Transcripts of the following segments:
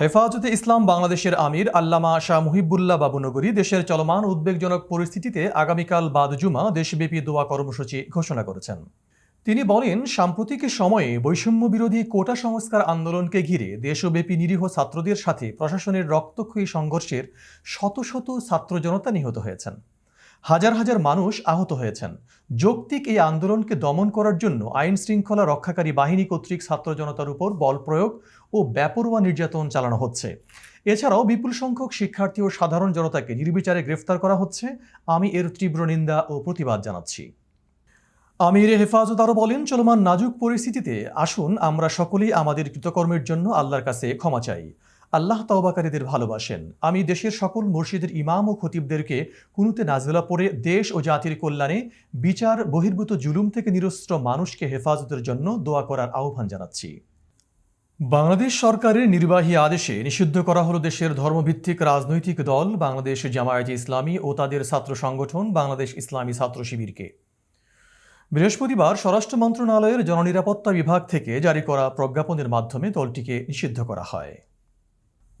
হেফাজতে ইসলাম বাংলাদেশের আমির আল্লামা শাহ মুহিবুল্লাহ বাবুনগরী দেশের চলমান উদ্বেগজনক পরিস্থিতিতে আগামীকাল বাদ জুমা দেশব্যাপী দোয়া কর্মসূচি ঘোষণা করেছেন। তিনি বলেন, সাম্প্রতিক সময়ে বৈষম্য বিরোধী কোটা সংস্কার আন্দোলনকে ঘিরে দেশব্যাপী নিরীহ ছাত্রদের সাথে প্রশাসনের রক্তক্ষয়ী সংঘর্ষের শত শত ছাত্র জনতা নিহত হয়েছেন। হাজার হাজার মানুষ আহত হয়েছেন। যৌক্তিক এই আন্দোলনকে দমন করার জন্য আইন শৃঙ্খলা রক্ষাকারী বাহিনী কর্তৃক ছাত্র জনতার উপর বল প্রয়োগ ও ব্যাপরোয়া নির্যাতন চালানো হচ্ছে। এছাড়াও বিপুল সংখ্যক শিক্ষার্থী ও সাধারণ জনতাকে নির্বিচারে গ্রেফতার করা হচ্ছে। আমি এর তীব্র নিন্দা ও প্রতিবাদ জানাচ্ছি। আমির হেফাজত আরও বলেন, চলমান নাজুক পরিস্থিতিতে আসুন, আমরা সকলেই আমাদের কৃতকর্মের জন্য আল্লাহর কাছে ক্ষমা চাই। আল্লাহ তওবাকারীদের ভালোবাসেন। আমি দেশের সকল মসজিদের ইমাম ও খতিবদেরকে কুনুতে নাজলা পড়ে দেশ ও জাতির কল্যাণে বিচার বহির্ভূত জুলুম থেকে নিরস্ত্র মানুষকে হেফাজতের জন্য দোয়া করার আহ্বান জানাচ্ছি। বাংলাদেশ সরকারের নির্বাহী আদেশে নিষিদ্ধ করা হলো দেশের ধর্মভিত্তিক রাজনৈতিক দল, বাংলাদেশ জামায়াতে ইসলামী ও তাদের ছাত্র সংগঠন, বাংলাদেশ ইসলামী ছাত্র শিবিরকে। বৃহস্পতিবার স্বরাষ্ট্র মন্ত্রণালয়ের জননিরাপত্তা বিভাগ থেকে জারি করা প্রজ্ঞাপনের মাধ্যমে দলটিকে নিষিদ্ধ করা হয়।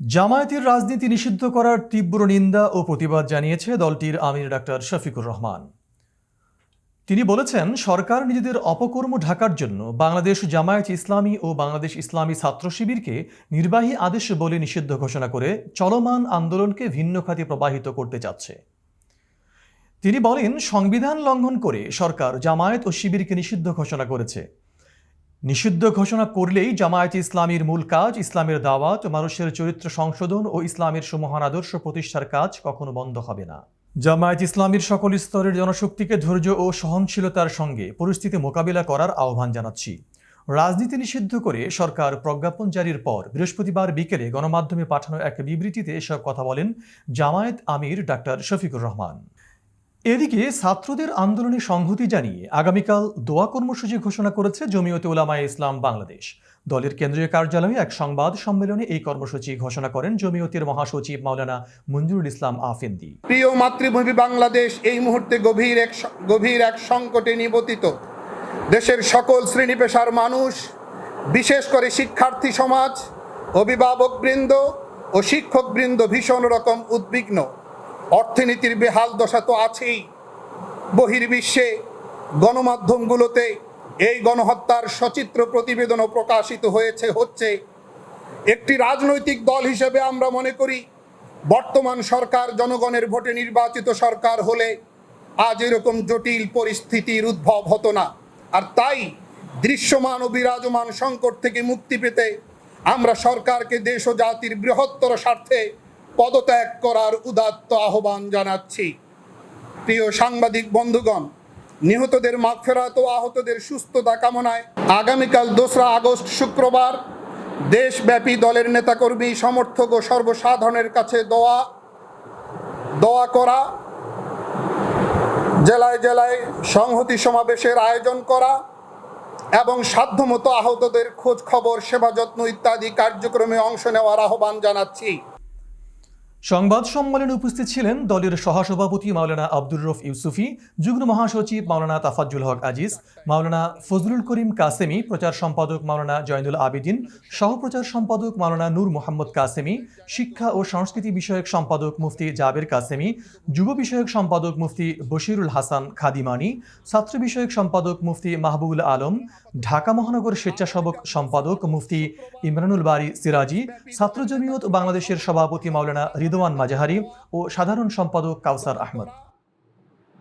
জামায়াতের রাজনীতি নিষিদ্ধ করার তীব্র নিন্দা ও প্রতিবাদ জানিয়েছে দলটির আমির ডাক্তার শফিকুর রহমান। তিনি বলেছেন, সরকার নিজেদের অপকর্ম ঢাকার জন্য বাংলাদেশ জামায়াত ইসলামী ও বাংলাদেশ ইসলামী ছাত্র শিবিরকে নির্বাহী আদেশ বলে নিষিদ্ধ ঘোষণা করে চলমান আন্দোলনকে ভিন্ন খাতে প্রবাহিত করতে চাচ্ছে। তিনি বলেন, সংবিধান লঙ্ঘন করে সরকার জামায়াত ও শিবিরকে নিষিদ্ধ ঘোষণা করেছে। নিষিদ্ধ ঘোষণা করলেই জামায়াত ইসলামীর মূল কাজ ইসলামের দাওয়াত, মানুষের চরিত্র সংশোধন ও ইসলামের সুমহান আদর্শ প্রতিষ্ঠার কাজ কখনো বন্ধ হবে না। জামায়াত ইসলামীর সকল স্তরের জনশক্তিকে ধৈর্য ও সহনশীলতার সঙ্গে পরিস্থিতি মোকাবিলা করার আহ্বান জানাচ্ছি। রাজনীতি নিষিদ্ধ করে সরকার প্রজ্ঞাপন জারির পর বৃহস্পতিবার বিকেলে গণমাধ্যমে পাঠানো এক বিবৃতিতে এসব কথা বলেন জামায়াত আমির ডাক্তার শফিকুর রহমান। এদিকে ছাত্রদের আন্দোলনে সংহতি জানিয়ে আগামীকাল দোয়া কর্মসূচি ঘোষণা করেছে জমিয়তে উলামায়ে ইসলাম বাংলাদেশ। দলের কেন্দ্রীয় কার্যালয়ে এক সংবাদ সম্মেলনে এই কর্মসূচি ঘোষণা করেন জমিয়তের মহাসচিব মাওলানা মঞ্জুরুল ইসলাম আফেন্দি। প্রিয় মাতৃভূমি বাংলাদেশ, এই মুহূর্তে গভীর এক গভীর এক সংকটে নিবতিত। দেশের সকল শ্রেণি পেশার মানুষ, বিশেষ করে শিক্ষার্থী সমাজ অভিভাবকবৃন্দ ও শিক্ষকবৃন্দ ভীষণ রকম উদ্বিগ্ন। অর্থনীতির বেহাল দশা তো আছেই। বহির্বিশ্বে গণমাধ্যমগুলোতে এই গণহত্যার সচিত্র প্রতিবেদনও প্রকাশিত হয়েছে, হচ্ছে একটি রাজনৈতিক দল হিসেবে আমরা মনে করি, বর্তমান সরকার জনগণের ভোটে নির্বাচিত সরকার হলে আজ এরকম জটিল পরিস্থিতির উদ্ভব হতো না। আর তাই দৃশ্যমান ও বিরাজমান সংকট থেকে মুক্তি পেতে আমরা সরকারকে দেশ ও জাতির বৃহত্তর স্বার্থে পদত্যাগ করার উদাত্ত আহ্বান জানাচ্ছি। প্রিয় সাংবাদিক বন্ধুগণ নিহতদের মাগফেরাত ও আহতদের সুস্থতা কামনায় আগামীকাল দোসরা আগস্ট শুক্রবার দেশব্যাপী দলের নেতাকর্মী, সমর্থক ও সর্বসাধারণের কাছে দোয়া দোয়া করা, জেলায় জেলায় সংহতি সমাবেশের আয়োজন করা এবং সাধ্যমতো আহতদের খোঁজ খবর সেবা যত্ন ইত্যাদি কার্যক্রমে অংশ নেওয়ার আহ্বান জানাচ্ছি। সংবাদ সম্মেলনে উপস্থিত ছিলেন দলের সহসভাপতি মাওলানা আব্দুর রফ ইউসুফি, যুগ্ম মহাসচিব মাওলানা তাফাজ্জুল হক আজিজ, মাওলানা ফজলুল করিম কাসেমি, প্রচার সম্পাদক মাওলানা জয়নুল আবিদিন সহপ্রচার সম্পাদক মাওলানা নূর মোহাম্মদ কাসেমি, শিক্ষা ও সংস্কৃতি বিষয়ক সম্পাদক মুফতি জাবের কাসেমি, যুব বিষয়ক সম্পাদক মুফতি বশিরুল হাসান খাদিমানি, ছাত্র বিষয়ক সম্পাদক মুফতি মাহবুবুল আলম, ঢাকা মহানগর স্বেচ্ছাসেবক সম্পাদক মুফতি ইমরানুল বারি সিরাজি, ছাত্র জমিয়ত বাংলাদেশের সভাপতি মাওলানা রিদওয়ান মাজাহারি ও সাধারণ সম্পাদক কাউসার আহমদ।